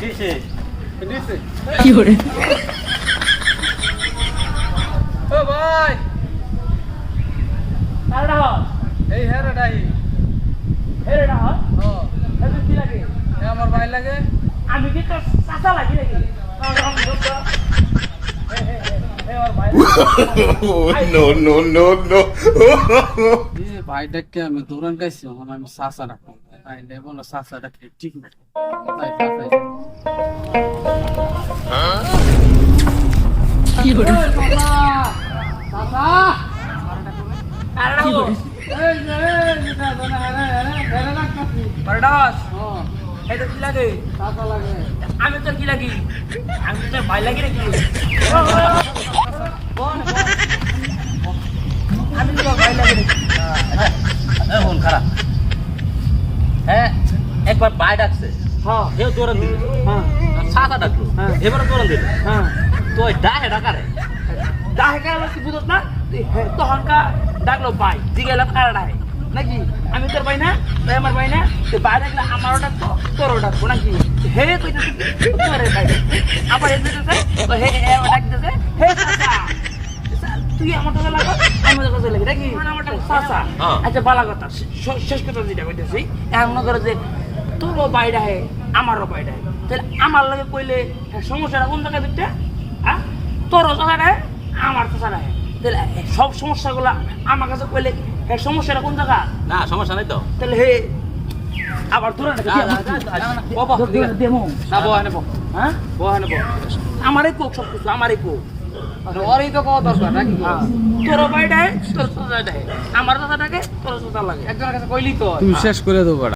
কি করে ও ভাই। কারটা হয় এই হেরে ডাই হেরেটা ও হেরে কি লাগে? এ আমার ভাই লাগে। আমি কি তোর চাচা লাগি নাকি? no, no, no, no. ভাইটাকে আমি দৌড়ান গাইছি আমি সাসা রাখব তাই নে বলো সাসা রাখলে ঠিক না? তাই তাই হয় ভাই লাগি নাকি আমি তোর ভাই লাগি নাকি খারাপ হ্যাঁ একবার পায়ে ডাকছে হ্যাঁ হ্যাঁ সাদা ডাকলো হ্যাঁ। এবারে দৌড়ান দিল। হ্যাঁ। তো ওই ডাহে ডাকারে। ডাহে কারা কি বুঝত না? তখন কা ডাকলো ভাই। জিগে এলাম কারা ডাহে? নাকি? আমি তোর ভাই না? তুই আমার ভাই না? তুই ভাই ডাকলে আমারও ডাকতো তোরও ডাকবো নাকি? হে তুই তো তোরে ভাই আবার হে দিতেছে তো হে হে ডাকতেছে হে চাচা। তুই আমার কাছে লাগো আমি তোর কাছে লাগি নাকি? আমার চাচা। হ্যাঁ। আচ্ছা বালা কথা। শেষ কথা যেটা কইতেছি। এখন মনে করে যে তোরও বাইরে হে আমারও হে তাহলে আমার লগে কইলে সমস্যাটা কোন জায়গায় দিকটা হ্যাঁ তোরও চাচাটা হে আমার চাচাটা হে তাহলে সব সমস্যাগুলো আমার কাছে কইলে হ্যাঁ সমস্যাটা কোন জায়গা? না সমস্যা নাই তো। তাহলে হে আবার দূরে হ্যাঁ? আমারই কোক সব কিছু আমারই কোক। ওরই তো কত দরকার নাকি? তোর বাইরে তোর চাচাটা আমার চাচাটাকে তোর চাচা লাগে। একজনের কাছে কইলি তো তুমি শেষ করে দেবো